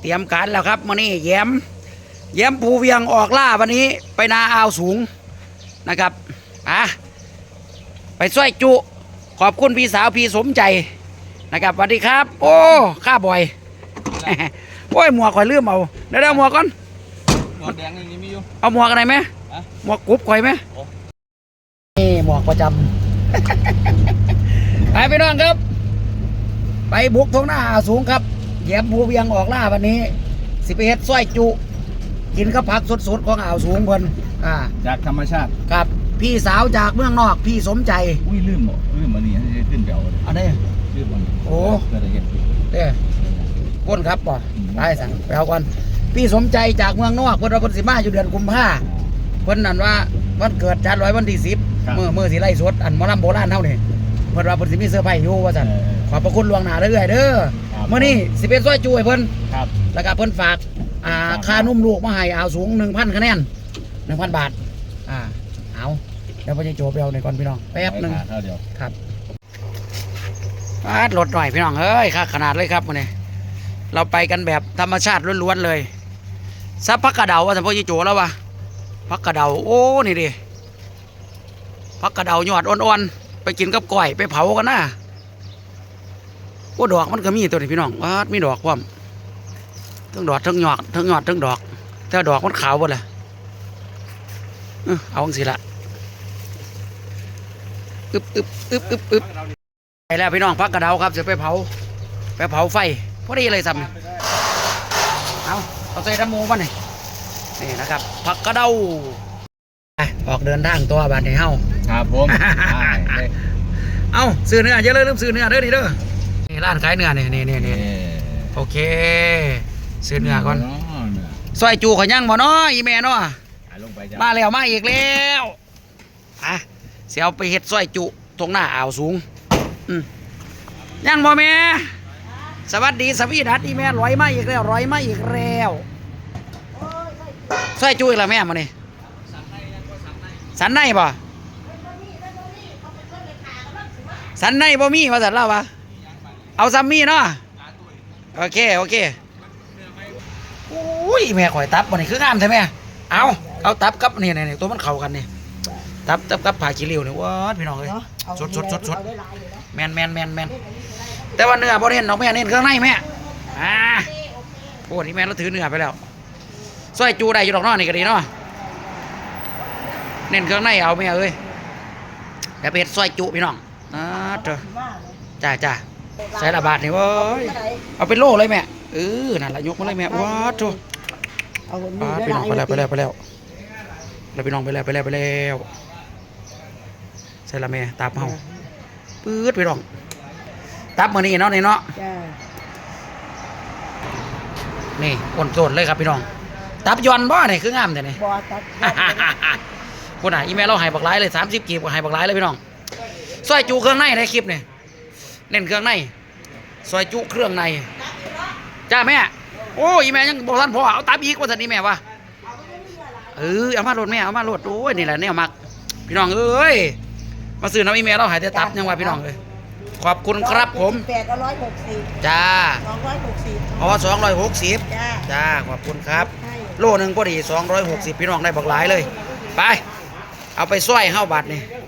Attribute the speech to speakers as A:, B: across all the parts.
A: เตรียมการแล้วครับมื่อนี้แย้มแย้มภูเวียงออกล่าวันนี้ไปนาอ่าวสูงนะครับอะไปช่วยจุ ขอบคุณพี่สาวพี่สมใจนะครับสวัสดีครับ โอ้ข้าบ่อยโอ้ยหมวกข่อยลืมเอาเดี๋ยวเดี๋ยวหมวกก่อน
B: หมวกแดงอย่างนี้มีอยู่
A: เอาหมวกอะไรไหม
B: ฮะ
A: หมวกกรุ๊บข่อยไหม
B: โอ้
A: นี่หมวกประจำไปไปน้องครับ ไปบุกทงหน้าอ่าวสูงครับ แย้มภูเวียงออกล่าวันนี้สิไปเฮ็ดสร้อยจุ กินข้าวผักสดๆของอ่าวสูงเพิ่นอ่า
B: จากธรรมชาติ
A: ครับพี่สาวจากเมืองนอกพี่สมใจ
B: อุ้ยลืมบ่ลืมมันนี่ให้ขึ้นเดี๋ยว
A: อันนี้
B: ลืมมัน
A: โอ้
B: ก็ได้เห็น
A: เด้ก้นครับป่ะได้สั่งไปเอาก่อนพี่สมใจจากเมืองนอกเพิ่นว่าเพิ่นสิมาอยู่เดือนกุมภาเพิ่นนั่นว่าวันเกิดจานร้อยวันที่สิบมื่อมื่อสิไล่สดอันหมอลำโบราณเท่านี่เพิ่นว่าเพิ่นสิมีเสื้อร์ไผ่อยู่ว่าสั่นขอบพระคุณล่วงหน้าเรื่อยๆเด้อ มื้อนี้สิเป็นซอยจุให้เพิ่น
B: ครับ
A: แล้วก็เพิ่นฝากอ่าค่านุ่มลูกมาให้เอาสูง1,000คะแนน1,000บาท อ่าเอาเดี๋ยวพ่อจะโจไปเอาในก่อนพี่น้องแป๊บหนึง
B: ไปหาข้าวเดียว
A: ครับปาดรถหน่อยพี่น้องเอ้ยค่าขนาดเลยครับวันนี้เราไปกันแบบธรรมชาติล้วนๆเลยซับพักกระเดาว่าสัมพจิโจแล้ววะพักกระเดาโอ้นี่ดิพักกระเดายอดอ่อนๆไปกินกับก้อยไปเผากันนะ โอ้ดอกมันก็มีตัวนี้พี่น้องวาดมีดอกพร้อมทั้งดอกทั้งยอดทั้งยอดทั้งดอก แต่ดอกมันขาวหมดเลยเอ้อเอาสิละอึบอึบอึบอึบอึบไปแล้วพี่น้องพักกระเดาครับจะไปเผา ไปเผาไฟพอดีเลยซ้ำนี่เอาเอาใส่น้ำหมูมาหน่อยนี่นะครับผักกระเดาไปออกเดินทางตัวบานในเฮา
B: ครับผมได้เลย
A: เอาซื้อเนื้อเยอะเลยลืมซื้อเนื้อเด้อนี่เด้อ นี่ร้านขายเนื้อนี่นี่นี่นี่โอเคซื้อเนื้อก่อน
B: เนื้อ
A: ซอยจูขอยย่างบ่เนาะอีแม่เนาะ
B: หาลงไปจ้ะ
A: มาแล้วมาอีกแล้วอะเสียเอาไปเฮ็ดซอยจุตรงหน้าอ่าวสูงอืมยังบ่แม่สวัสดีสวีดัสอีแม่ร้อยมาอีกแล้วร้อยมาอีกแล้วซอยจุอีกแล้วแม่มานี่สันในบ่สันในบ่มีมาสันเล่าวะ เอาซัมมี่เนาะโอเค โอเคอุ้ยแม่ข่อยตับบ่นี่คืองามใช่ไหมเอาเอาตับกับนี่นี่นี่ตัวมันเข้ากันนี่ตับตับกับผ่าขี้ริ้วนี่ว้าดพี่น้องเอ้ยสดสดสดสดแมนแมนแมนแมนแต่ว่าเนื้อบ่เน้นดอกแม่เน้นเครื่องในแม่อ่าโอ้นี่แม่เราถือเนื้อไปแล้วซอยจูได้อยู่ดอกเน้อนี่ก็ดีเนาะเน้นเครื่องในเอาแม่เอ้ยเดี๋ยวไปเฮ็ดซอยจุพี่น้องอ่าเถอะจ้าจ้า ใส่ละบาทนี่เว้ยเอาเป็นโลเลยแม่เออนั่นละยกมาเลยแม่ว้าโถ
C: เอาคน
A: อ่า
C: นี้
A: พี่น้องไปแล้วไปแล้วไปแล้วแล้วพี่น้องไปแล้วไปแล้วไปแล้วใส่ละแม่ตามเฮาปื๊ดไปรองตับมือนี่เนาะนี่เนาะ
C: จ้า
A: นี่อ่อนโซนเลยครับพี่น้อง ตับยอนบ่นี่คืองามแต่นี่
C: บอตัด
A: คนอะอีเมลเราให้บักหลายเลยสามสิบกีบก็ให้บักหลายเลยพี่น้องซอยจูเครื่องในในคลิปนี่ เน้นเครื่องในซอยจูเครื่องในจ้าแม่โอ้อีแม่ยังบอกท่านพ่อเอาตับอีกว่าสันนี่แม่วะเออเอามาโหลดแม่เอามาโหลดโอ้ยนี่แหละแนวมักพี่น้องเอ้ยมาซื้อน้ำอีเมลเราใหายแต่ตับยังว่าพี่น้องเลยขอบคุณครับผม
C: แปดร้อยหกสิบ
A: จ้า
C: สองร้อยหกสิบ
A: อ๋อสองร้อยหกสิบ
C: จ้า
A: จ้าขอบคุณครับ
C: ให้
A: โลหนึ่งพอดีสองร้อยหกสิบพี่น้องได้บักหลายเลย ไป เอาไปซ้อยเข้าบัตรนี่ข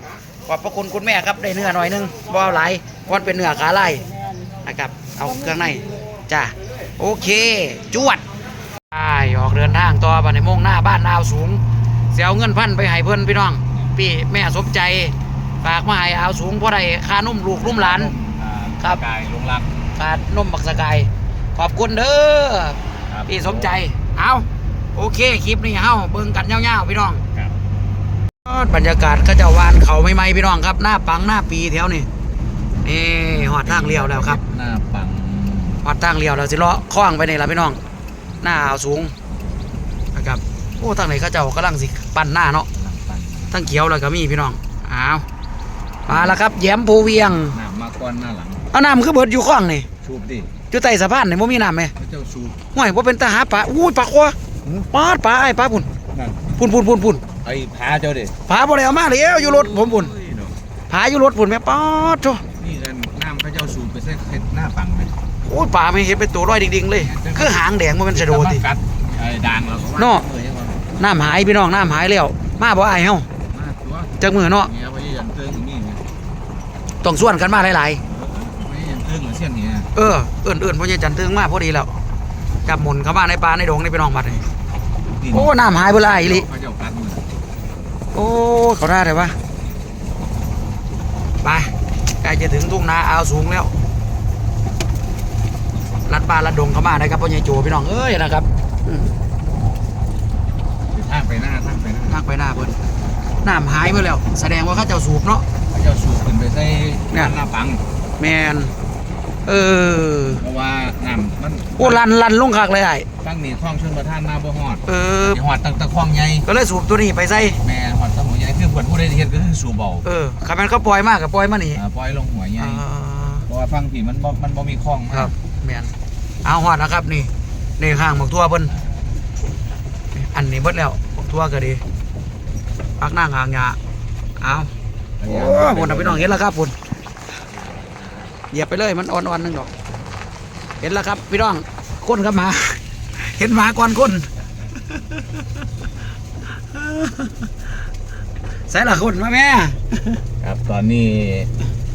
A: อบพระคุณคุณแม่ครับได้เนื้อหน่อยหนึงบ่เอาหลายเพราะมันเป็นเนื้อขาไล่
C: แม่น
A: นะครับ เอาเครื่องในจ้าโอเค จวดไปออกเดินทางต่อบัดในโมงหน้าบ้านนาวสูงเสียเอาเงินพันไปให้เพื่อนพี่น้อง พี่แม่สมใจฝากมาให้เอาสูงเพราะได้ค่านุ่มลูกนุ่มหลานครับ
B: กายลงรัก
A: ค่านมบักสกายขอบคุณเด้อ
B: ครับ
A: พี่สมใจเอาโอเคคลิปนี้เฮาเบิ่งกันยาวๆพี่น้อง
B: ครั บ
A: บรรยากาศเขาเจะวานเขาไม่ไหมๆพี่น้องครับ หน้าปังหน้าปีแถวนี่นี่หอดทางเลี้ยวแล้วครับ
B: หน้าปัง
A: หอดทางเลี้ยวแล้วสิเลาะคล้องไปนี่ละพี่น้อง หน้าเอาสูงนะครับโอ้ทางไหนเขาเจ้ากำลังสิปั่นหน้าเนาะ
B: หน้าปัง
A: ทางเขียวแล้วก็มีพี่น้องอ้าวมาแล้วครับแย้มภูเวียง
B: หน้ามาก่อนหน้าหลัง
A: เอาน้ำคือเบิดอยู่คล้องนี่
B: ชูบดิ
A: อยู่ใต้สะพานนี่บ่มีน้ำไหม
B: พระเจ้าชูบ
A: ห่วยบ่เป็นตาหาปลาอุ้ยปลาควาปลาดปลาไอ้ปลาพุ่น
B: นั่น
A: พุ่นพุ่นพุ่น พุ่น
B: ไอ้พาเจ้าดิ
A: ผาบ่ได้เอามาเลยเอ้วอยู่รถผมพุ่น
B: โอ้ยเนาะ
A: ผาอยู่รถพุ่นแม่ป๊อดโธ่
B: นี่กันน้ำพระเจ้าชูบไปเส้นเฮ็ดหน้าปังไหม
A: โอ้ยป่าไม่เห็นเป็นตัวร้อยดิ่งๆเลย คือหางแดงมันเป็นชะโดติ
B: กัดไอ้ด่างเราก็ว่า
A: เนาะ
B: ออยังว่า
A: น้ำหายพี่น้องน้ำหายแล้วมาบ่อายเฮา
B: มาตัว
A: จักมือเนาะ
B: เนี่ยไปยันเติ้งอย่างนี้เนี่ย
A: ต้องส่วนกันมาหลาย
B: ไปยันเติ้งเหมือนเส้นเนี่ย
A: ๆเออเอื่นเอื่นพ่อใหญ่จันทึงมาพอดีแล้วจับหมุนเข้ามาในป่าในดงในพี่น้องบัดนี่
B: นี่
A: โอ้น้ำหายเบ่ละไอ้ลิ
B: เขาเจ้ากัดมือ
A: โอ้เขาได้เลยวะไปใกล้จะถึงทุ่งนาอาวสูงแล้วลัดป่าลัดดงเข้ามาได้ครับพ่อใหญ่โจพี่น้องเอ้ยนะครับอืม
B: ทางไปหน้าทางไปหน้า
A: ทางไปหน้าเพิ่นน้ำหายไปแล้ว แสดงว่าเขาเจ้าสูบเนาะ
B: เขาเจ้าสูบขึ้นไปใส่
A: เนี่ย
B: หน้าปัง
A: แมน เออ
B: เพราะว่าน้ำมัน
A: โอ้ลันลันลงคักเลยไอ้
B: ตั้งนี่คลองชนประทานมาบ่ฮอด
A: เออ
B: สิฮอดตั้งแต่คลองใหญ่
A: ก็เลยสูบตัวนี้ไปใส่
B: แม่ฮอดตั้งหัวใหญ่คือเพิ่นผู้ใดเฮ็ดก็คือสูบเบา
A: เออขับมันก็ปล่อยมากกับปล่อยมานี่
B: อ่าปล่อยลงหัวใหญ่
A: อ่า
B: เพราะว่าฟังพี่มันบ่มันบ่มีคลองมา
A: ครับแมนเอาหอดนะครับนี่นี่ข้างหมกทั่วเพิ่นอันนี้เบิดแล้วหมกทั่วก็ดีพักนั่งห่างหยาเอา โอ้พุ่นเอาพี่น้องเห็นแล้วครับพุ่น เหยียบไปเลยมันอ่อนๆนึงดอก เห็นแล้วครับพี่น้องคนกับหมา เห็นหมาก่อนคนใส่ละคนมาแม่
B: ครับตอนนี้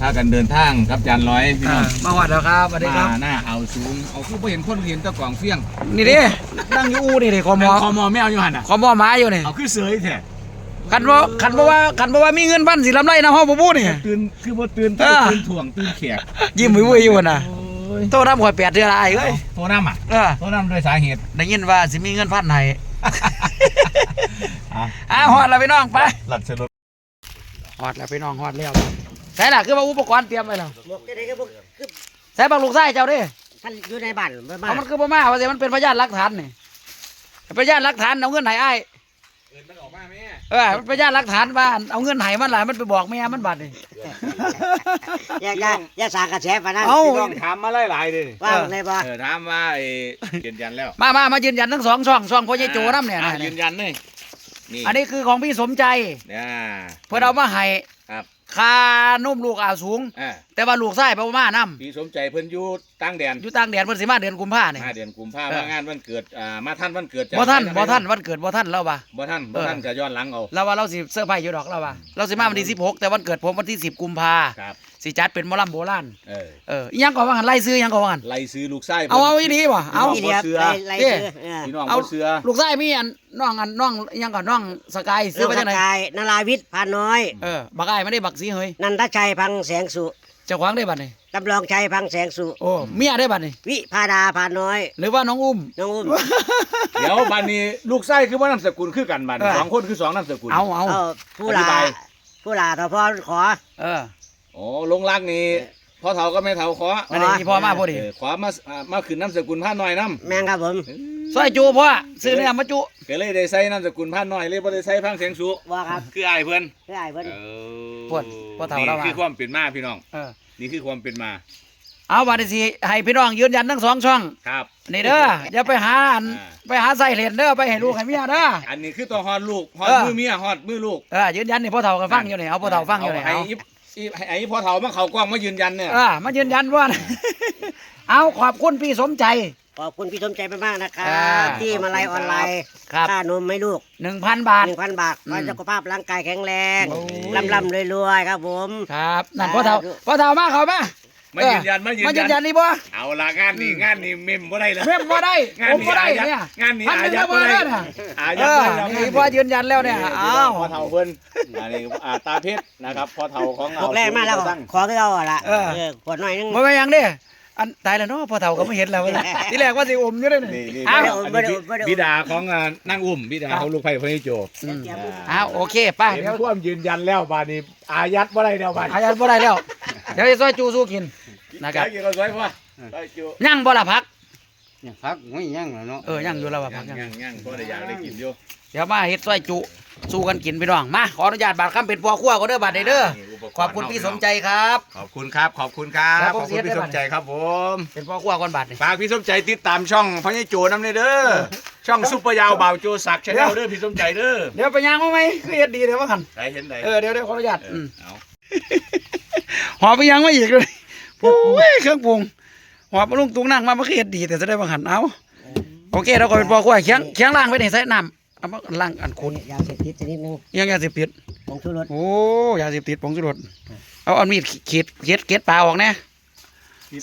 B: ถ้ากันเดินทางกับจานร้อยพี่น้อง
A: มาหวัดแล้วครับสวัสดีครับ
B: มาหน้าเอาสูงเอาคือบ่เห็นคนเห็นแตะกล่องเฟี้ยง
A: นี่ดินั่งอยู่อูนี่ดิคอมอ
B: คอมอแมวอยู่หั่นน่ะ
A: คอมอหมาอยู่นี่
B: เอาคือเสยแท้
A: คันว่าคันบ่ว่าคันบ่ว่ามีเงินพันสิลำไรนะฮอบ่บู้นี่
B: ตื่นคือบ่ตื่น
A: เออ
B: ตื่นถ่วงตื่นแขก
A: ยิ้มวุ้ยๆอยู่น่ะ
B: โอ้ย
A: โตน้ำข่อยแปดเดือนละไอ้เอ้ย
B: โทรน้ำอะ
A: เออ
B: โทรน้ำด้วยสาเหตุ
A: ได้ยินว่าสิมีเงินพันให้
B: อะ
A: อะฮอดแล้วพี่น้องไป
B: หลัดเสรถ
A: ฮอดแล้วพี่น้องฮอดแล้วใส่ล่ะคือว่าอุปกรณ์เตรียมไว้แล้ว
C: บอกจะได้ก็บอกคือ
A: ใส่บักลูกไส้เจ้าดิ
C: ท่านอยู่ในบ้านบ้าน
A: เอามันคือบ่มาว่าสิมันเป็นพยานหลักฐานนี่เป็นพยานหลักฐานเอาเงินให้อ้าย
B: เอินมันออกมาแม่
A: เออมันเป็นพยานหลักฐานว่าเอาเงินให้มันหลายมันไปบอกแม่มันบัดนี่
C: อย่าอย่าอย่าสร้างกระแสปานนั้น
A: เอ้า
C: พี่น้อง
B: ถามมาหลายๆเลย
C: ว่าในบ่
B: เออถามว่าไอ้ยืนยันแล้ว
A: มามามายืนยันทั้งสองช่องช่องพ่อใหญ่โจน้ำเนี่ย
B: อะ
A: นะ
B: ยืนยันเลยนี่
A: อันนี้คือของพี่สมใจ
B: เนี่ย
A: เพื่อเอามาให้
B: ครับ
A: คานุ่มลูกอ่าวสูง
B: อ่า
A: แต่ว่าลูกไส้ไปบ่มานํ
B: พี่สมใจเพิ่นอยู่ตั้งแดน
A: อยู่ต่างแดนเพิ่นสิมาเดือนกุมภาเนี่ย
B: ห้าเดือนกุมภา
A: เออ
B: พันธ์มางานวันเกิดอ่ามาท่านวันเกิด
A: บ่ท่าน
B: จำได้
A: บ่
B: ไหม
A: ท่านวันเกิดบ่ท่านแล้วว่า
B: บ่ท่านบ่ท่าน
A: เออ
B: จะย้อนหลังเอา
A: เราว่าเราสิเซอร์ไพรส์อยู่ดอกเราว่าเราสิมาวันที่16 แต่วันเกิดผมวันที่ 10 กุมภา
B: ครับ
A: สิจัดเป็นหมอลำโบราณ
B: เออ
A: เอออีหยังก็ว่ากันไล่ซื้ออีหยังก็ว่ากัน
B: ไล่ซื้อลูกไส้
A: เอาเอาอีนี้บ่เอา
C: อีเดียบ
B: เสือ
C: ไล่ไล่
A: เด้
C: ซื้อเออ
B: พี่น้อง
A: เอา
B: บ่เสือ
A: ลูกไส้มีอันน้องอันน้องอีหยังก็น้องสกายซื้
C: ซื้
A: อ
C: อ
A: ไป
C: มา
A: จังได
C: กายนาราวิทย์พาน้อย
A: เออบักอ้ายไม่ได้บักสีเฮย
C: นันทชัยพังแสงสุ
A: เจ้าของได้บัดนี้
C: จำลองชัยพังแสงสุ
A: โอ้เมียได้บัดนี้
C: วิพาดาพาน้อย
A: หรือว่าน้องอุ้ม
C: น้องอุ้ม
B: เดี๋ยวบัดนี้ลูกไส้คือว่านามสกุลคือกันบัดนี้
A: เออ
B: สองคนคือสองนามสกุล
A: เอาเอา
C: เอาผู้
B: อธิ
C: ลา
B: บาย
C: ผู้ลาทพรขอ
A: เออ
B: โอ้ลงรักนี่พ่อเฒ่าก็แม่เฒ่าขอ
A: อันนี้อีพ่อมาพอดี
B: เออขอมาอ่ามาขึ้นนามสกุลพาน้อยนํ
C: แม่งครับผม
A: ซอยจูพ่อซื้อเนี่ยมาจุ
B: ก็เลยได้ใส่นามสกุลพาน้อยเลยบ่ได้ใส่พังเสียงสู
C: ว่าครับ
B: คืออ้ายเพิ่น
C: เพื่อไอ้เพิ่น
B: เออ
A: พวดพ่อเฒ่าเราว่า
B: นี่คือความเป็นมาพี่น้อง
A: เออ
B: นี่คือความเป็นมา
A: เอาบัดนี้สิให้พี่น้องยืนยันทั้งสองช่อง
B: ครับ
A: นี่เด้ออย่าไปหาอัน
B: อ่า
A: ไปหาใส่เหรียญเด้อไปให้ลูกให้เมียเด้อ
B: อันนี้คือตัวฮอดลูกฮอด
A: เออ
B: มือเมียฮอดมือลูก
A: เออยืนยันนี่พ่อเฒ่าก็ฟังอยู่นี่เอาพ่อเฒ่าฟังอยู่นี่
B: ให้
A: เอา
B: อีอี ให้ไอ้พ่อเฒ่ามาเข้ากล้องมายืนยันเนี่ย
A: เออมายืนยันว่า เอาขอบคุณพี่สมใจ
C: ขอบคุณพี่สมใจมากๆนะครั
A: อ่า
C: บที่มาไล่ออนไลน์
A: ครับ
C: ค่านมให้ลูก
A: หนึ่งพันบาท
C: หนึ่งพันบาทขอให้
A: อืม
C: สุขภาพร่างกายแข็งแรง
A: โอ้ย
C: ร่ำร่ำรวยรวยๆครับผม
A: ครับนั่นพ่อเฒ่าพ่อเฒ่ามาเขามา
B: มายืนยันมายื
A: มายื
B: น
A: น
B: ยั
A: ยั
B: น
A: นนี่บ่
B: เอาละงานนี้งานนี้เมมบ่ได้เลย
A: เม่มบ่ได้
B: งาน
A: ผม
B: นี้
A: บ่ได้
B: อายัด
A: เนี่ย
B: งานนี้
A: พัน
B: อา
A: หนึ่ง
B: ยัด
A: ก็บ่
B: บ่
A: ได้
B: ได้
A: เนี่ย
B: อา
A: เอ
B: ยัด
A: อ
B: บ่ได้
A: นี่พ่อยืนยันแล้วเนี่ย
B: นี่
A: อ้าว
B: พ่อเฒ่าเพิ่นอันนี้อ่าตาเพชรนะครับพ่อเฒ่าของ
C: พวกแรกมาแล้ว
B: ตั้ง
C: ขอให้เราอะล่ะ
A: เออ
C: เออขวดหน่อยนึง
A: บ่ไปยังเด้อันตายแล้วเนาะพ่อเฒ่าก็ไม่เห็นแล้วเวลาทีแรกว่าสิอมอยู่เด้อนี่
B: นี่นี่
A: อ้าว
B: อันนี้บิดาของอ่านั่งอุ้มบิดาของลูกไผ่พระนิโจ
A: อืมอ้าวโอเคไป
B: เห็น
A: เดี๋ยว
B: ความยืนยันแล้วบาดนี้อายัดบ่ได้แล้วบาด
A: อายันบ่ได้แล้ว เดี๋ยวจะซอยจูสู้กินนะครับ
B: ได้กินก็สวยพ่อได้จู
A: ย่างบ่ละพัก
D: เนี่ยพักไม่ยั่งแล้วเนาะ
A: เออย่างอยู่แล้วว่าพั
B: ย่ากง
A: ย่าง
B: ย่างย่างพ่อได้อยากได้กินอยู่
A: เดี๋ยวมาเฮ็ดซอยจุสู้กันกินพี่น้องมาขออนุญาตบาดคำเป็นพ่อครัวก็เด้อบาดเด้อ
B: นี่ปกรณ์
A: ขอบคุณพี่สมใจครับ
B: ขอบคุณครับ ขอบคุณครั
A: ครับบผม
B: ขอบคุณพี่
A: เสียได้
B: ส
A: บั
B: ม
A: ด
B: ใจครับผม
A: เป็นพ่อครัวก่อนบาดนี่
B: ฝากพี่สมใจติดตามช่องพ่อใหญ่โจน้ำเนยเด้อช่องซุปเปอร์ยาวบ่าวโจสักชาแนลเด้อพี่สมใจเด้อ
A: เดี๋ยวไปย่างมาไหมคือเฮ็ดดีเดี๋ยวว่าคัน
B: ได้เห็นได้
A: เออเดี๋ยวเดี๋ยวขออนุญาต
B: เอ
A: อื
B: อ
A: ม
B: เอา
A: หอไปย่างมาอีกเลยโอ้ยเครื่องปรุงหอบลุงตุงนั่งมาเมื่อกี้ดีแต่จะได้บังหันเอาโอเคเราก็เป็นปอกล้วยเคียงเคียงล่างไว้ในใส่น้ำเอามาล่างอันคุณ
C: ยาเสพติดชนิดหนึง
A: ยังยาเสพติด
C: ผงชูรส
A: โอ้ยาเสพติดผงชูรสเอาเอามีดขีดเก็ดเก็ดปลาออกแน่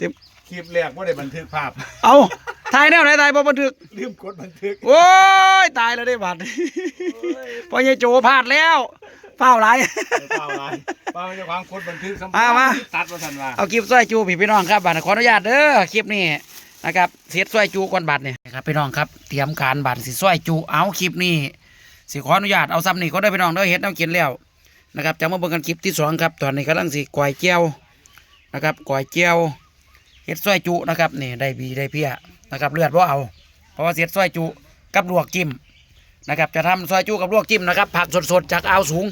A: สิบ
B: คลิปแรกว่าได้บันทึกภาพ
A: เอาถ่ายแนวไหนถ่ายบ่บันทึก
B: ลืมกดบันทึก
A: โอ้ย ตายแล้วได้บัตร พอยายโจพลาดแล้ว เฝ้าไร
B: เปล่าอะไรเปล่าจะวางกดบันทึกสำ
A: มามา
B: ตัดมาทันว่า
A: เอาคลิปสร้อยจูพี่พี่น้องครับบัตรขออนุญาตเด้อคลิปนี้นะครับเสียดสร้อยจูก่อนบัตรเนี่ยครับพี่น้องครับเตรียมการบัตรสิสร้อยจูเอาคลิปนี้สิขออนุญาตเอาซ้ำนี่ก็ได้อพี่น้องเด้อเฮ็ดน้ำกินแล้วนะครับจะมาเบิ่งกันคลิปที่สองครับตอนนี้กำลังสิก่อยเจียวนะครับก่อยเจียวเฮ็ดสร้อยจูนะครับนี่ได้บีได้เพี้ยนะครับเลือดว่าเอาเพราะว่าเสียดสร้อยจูกับลวกจิ้ม นะครับจะทำซอยจูกับลวกจิ้มนะครับผักสดๆจากอ่าวสูง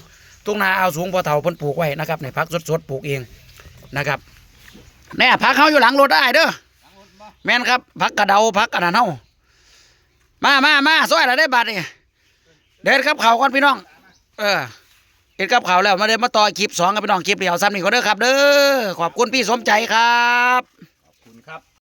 A: ทุ่งนาอ่าวสูงพอเฒ่าเพิ่นปลูกไว้นะครับในผักสดๆปลูกเองนะครับแน่ผักเขาอยู่หลังรถได้เด้อแม่นครับผักกระเดาผักกระดานเฮามามามาซอยอะไรได้บัตรนี่เด็ดกับเขาก่อนพี่น้อง เออเด็ดกับเขาแล้วมาเดินมาต่อคลิปสองกับพี่น้องคลิปเดียวซ้ำนี่ก็เด้อครับ เด้อขอบคุณพี่สมใจครับ